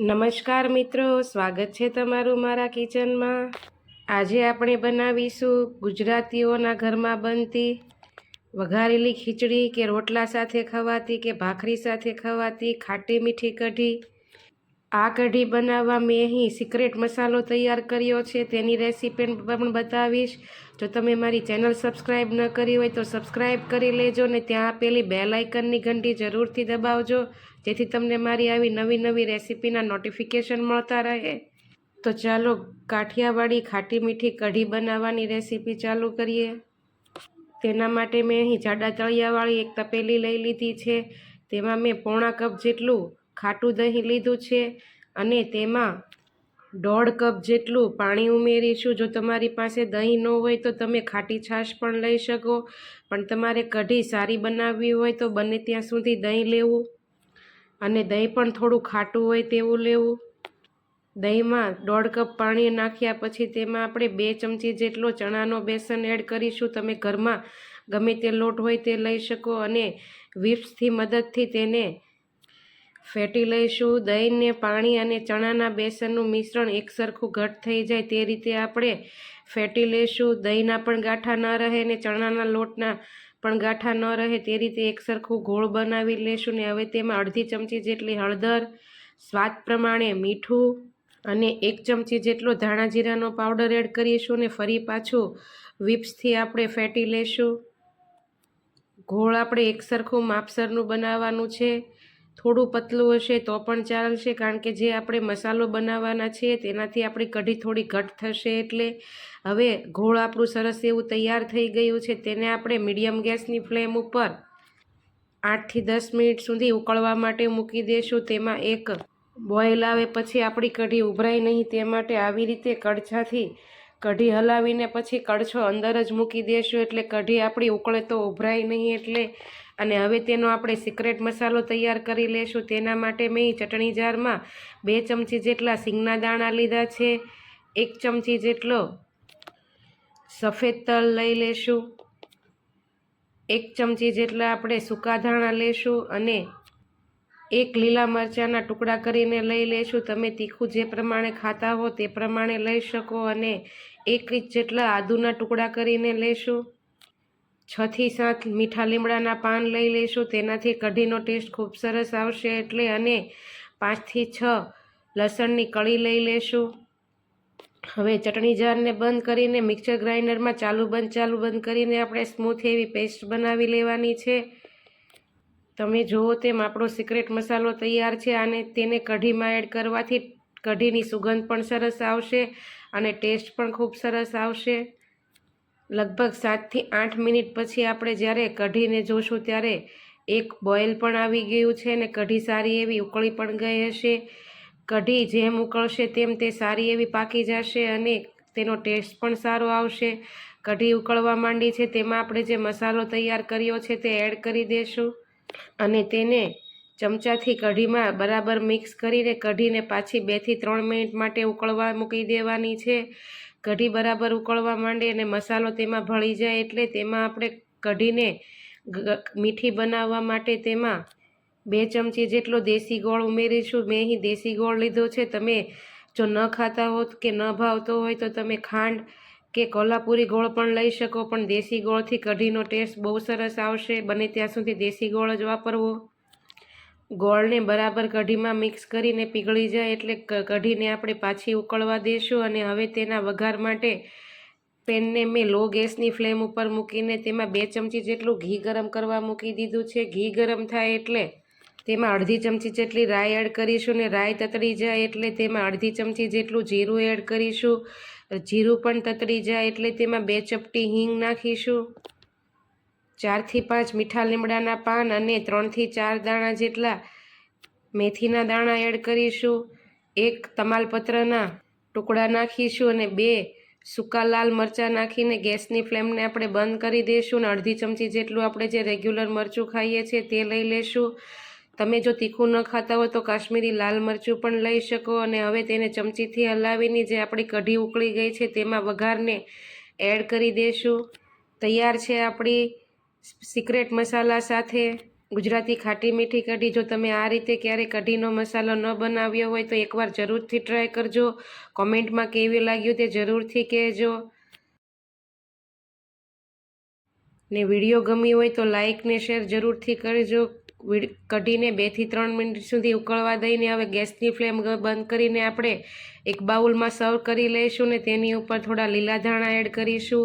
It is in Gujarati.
નમસ્કાર મિત્રો, સ્વાગત છે તમારું મારા કિચનમાં. આજે આપણે બનાવીશું ગુજરાતીઓના ઘરમાં બનતી વઘારેલી ખીચડી કે રોટલા સાથે ખવાતી કે ભાખરી સાથે ખવાતી ખાટી મીઠી કઢી. આ કઢી બનાવવા મેં અહીં સિક્રેટ મસાલો તૈયાર કર્યો છે. તેની રેસીપી પણ બતાવીશ. જો તમે મારી ચેનલ સબસ્ક્રાઈબ ન કરી હોય તો સબસ્ક્રાઈબ કરી લેજો ને ત્યાં આપેલી બેલ આઇકનની ઘંટી જરૂરથી દબાવજો, જેથી તમને મારી આવી નવી નવી રેસીપીના નોટિફિકેશન મળતા રહે. તો ચાલો કાઠિયાવાડી ખાટી મીઠી કઢી બનાવવાની રેસીપી ચાલુ કરીએ. તેના માટે મેં અહીં જાડા તળિયાવાળી એક તપેલી લઈ લીધી છે. તેમાં મેં પોણા કપ જેટલું ખાટું દહીં લીધું છે અને તેમાં દોઢ કપ જેટલું પાણી ઉમેરીશું. જો તમારી પાસે દહીં ન હોય તો તમે ખાટી છાશ પણ લઈ શકો, પણ તમારે કઢી સારી બનાવવી હોય તો બને ત્યાં સુધી દહીં લેવું અને દહીં પણ થોડું ખાટું હોય તેવું લેવું. દહીંમાં દોઢ કપ પાણી નાખ્યા પછી તેમાં આપણે બે ચમચી જેટલો ચણાનો બેસન એડ કરીશું. તમે ઘરમાં ગમે તે લોટ હોય તે લઈ શકો અને વિપ્સથી મદદથી તેને ફેટી લઈશું દહીંને પાણી અને ચણાના બેસનનું મિશ્રણ એકસરખું ઘટ થઈ જાય તે રીતે આપણે ફેટી લઈશું. દહીંના પણ ગાંઠા ન રહે ને ચણાના લોટના પણ ગાંઠા ન રહે તે રીતે એકસરખું ગોળ બનાવી લેશું ને હવે તેમાં અડધી ચમચી જેટલી હળદર, સ્વાદ પ્રમાણે મીઠું અને એક ચમચી જેટલો ધાણા જીરાનો પાવડર એડ કરીશું ને ફરી પાછું વિપ્સથી આપણે ફેટી લેશું ગોળ આપણે એકસરખું માપસરનું બનાવવાનું છે. થોડું પતલું હશે તો પણ ચાલશે, કારણ કે જે આપણે મસાલો બનાવવાના છીએ તેનાથી આપણી કઢી થોડી ઘટ થશે એટલે હવે ઘોળ આપણું સરસ એવું તૈયાર થઈ ગયું છે, તેને આપણે મીડિયમ ગેસની ફ્લેમ ઉપર આઠથી દસ મિનિટ સુધી ઉકળવા માટે મૂકી દઈશું તેમાં એક બોઇલ આવે પછી આપણી કઢી ઉભરાય નહીં, તે માટે આવી રીતે કડછાથી કઢી હલાવીને પછી કડછો અંદર જ મૂકી દઈશું એટલે કઢી આપણી ઉકળે તો ઉભરાય નહીં, એટલે અને હવે તેનો આપણે સિક્રેટ મસાલો તૈયાર કરી લેશું. તેના માટે મેં ચટણી જારમાં બે ચમચી જેટલા સિંગના દાણા લીધા છે. એક ચમચી જેટલો સફેદ તલ લઈ લેશું. એક ચમચી જેટલા આપણે સૂકા ધાણા લેશું અને એક લીલા મરચાંના ટુકડા કરીને લઈ લેશું. તમે તીખું જે પ્રમાણે ખાતા હો તે પ્રમાણે લઈ શકો અને એક ઇંચ જેટલા આદુના ટુકડા કરીને લેશું. છથી સાત મીઠા લીમડાના પાન લઈ લઈશું તેનાથી કઢીનો ટેસ્ટ ખૂબ સરસ આવશે એટલે અને પાંચથી છ લસણની કળી લઈ લેશું. હવે ચટણી જારને બંધ કરીને મિક્સર ગ્રાઇન્ડરમાં ચાલુ બંધ ચાલુ બંધ કરીને આપણે સ્મૂથ એવી પેસ્ટ બનાવી લેવાની છે. તમે જુઓ તેમ આપણો સિક્રેટ મસાલો તૈયાર છે અને તેને કઢીમાં એડ કરવાથી કઢીની સુગંધ પણ સરસ આવશે અને ટેસ્ટ પણ ખૂબ સરસ આવશે. લગભગ સાતથી આઠ મિનિટ પછી આપણે જ્યારે કઢીને જોશું ત્યારે એક બોઇલ પણ આવી ગયું છે અને કઢી સારી એવી ઉકળી પણ ગઈ હશે. કઢી જેમ ઉકળશે તેમ તે સારી એવી પાકી જશે અને તેનો ટેસ્ટ પણ સારો આવશે. કઢી ઉકળવા માંડી છે તેમાં આપણે જે મસાલો તૈયાર કર્યો છે તે એડ કરી દઈશું અને તેને ચમચાથી કઢીમાં બરાબર મિક્સ કરીને કઢીને પાછી બેથી ત્રણ મિનિટ માટે ઉકળવા મૂકી દેવાની છે. કઢી બરાબર ઉકળવા માંડે અને મસાલો તેમાં ભળી જાય એટલે તેમાં આપણે કઢીને મીઠી બનાવવા માટે તેમાં બે ચમચી જેટલો દેશી ગોળ ઉમેરીશું. મેં અહીં દેશી ગોળ લીધો છે. તમે જો ન ખાતા હો કે ન ભાવતો હોય તો તમે ખાંડ કે કોલ્હાપુરી ગોળ પણ લઈ શકો, પણ દેશી ગોળથી કઢીનો ટેસ્ટ બહુ સરસ આવશે. બને ત્યાં સુધી દેશી ગોળ જ વાપરવો. ગોળને બરાબર કઢીમાં મિક્સ કરીને પીગળી જાય એટલે કઢીને આપણે પાછી ઉકળવા દઈશું અને હવે તેના વઘાર માટે પેનને મેં લો ગેસની ફ્લેમ ઉપર મૂકીને તેમાં બે ચમચી જેટલું ઘી ગરમ કરવા મૂકી દીધું છે. ઘી ગરમ થાય એટલે તેમાં અડધી ચમચી જેટલી રાઈ એડ કરીશું ને રાઈ તતડી જાય એટલે તેમાં અડધી ચમચી જેટલું જીરું એડ કરીશું. જીરું પણ તતડી જાય એટલે તેમાં બે ચપટી હિંગ નાખીશું. ચારથી પાંચ મીઠા લીમડાના પાન અને ત્રણથી ચાર દાણા જેટલા મેથીના દાણા એડ કરીશું. એક તમાલપત્રના ટુકડા નાખીશું અને બે સૂકા લાલ મરચાં નાખીને ગેસની ફ્લેમને આપણે બંધ કરી દઈશું અને અડધી ચમચી જેટલું આપણે જે રેગ્યુલર મરચું ખાઈએ છીએ તે લઈ લેશું. તમે જો તીખું ન ખાતા હોય તો કાશ્મીરી લાલ મરચું પણ લઈ શકો અને હવે તેને ચમચીથી હલાવીને જે આપણી કઢી ઉકળી ગઈ છે તેમાં વઘારને એડ કરી દઈશું. તૈયાર છે આપણી સિક્રેટ મસાલા સાથે ગુજરાતી ખાટી મીઠી કઢી. જો તમે આ રીતે ક્યારે કઢીનો મસાલો ન બનાવ્યો હોય તો એકવાર જરૂરથી ટ્રાય કરજો. કોમેન્ટમાં કેવી લાગ્યું તે જરૂરથી કહેજો. ને વીડિયો ગમી હોય તો લાઇક ને શેર જરૂરથી કરજો. કઢીને બેથી ત્રણ મિનિટ સુધી ઉકળવા દઈને હવે ગેસની ફ્લેમ બંધ કરીને આપણે એક બાઉલમાં સર્વ કરી લઈશું ને તેની ઉપર થોડા લીલા ધાણા એડ કરીશું.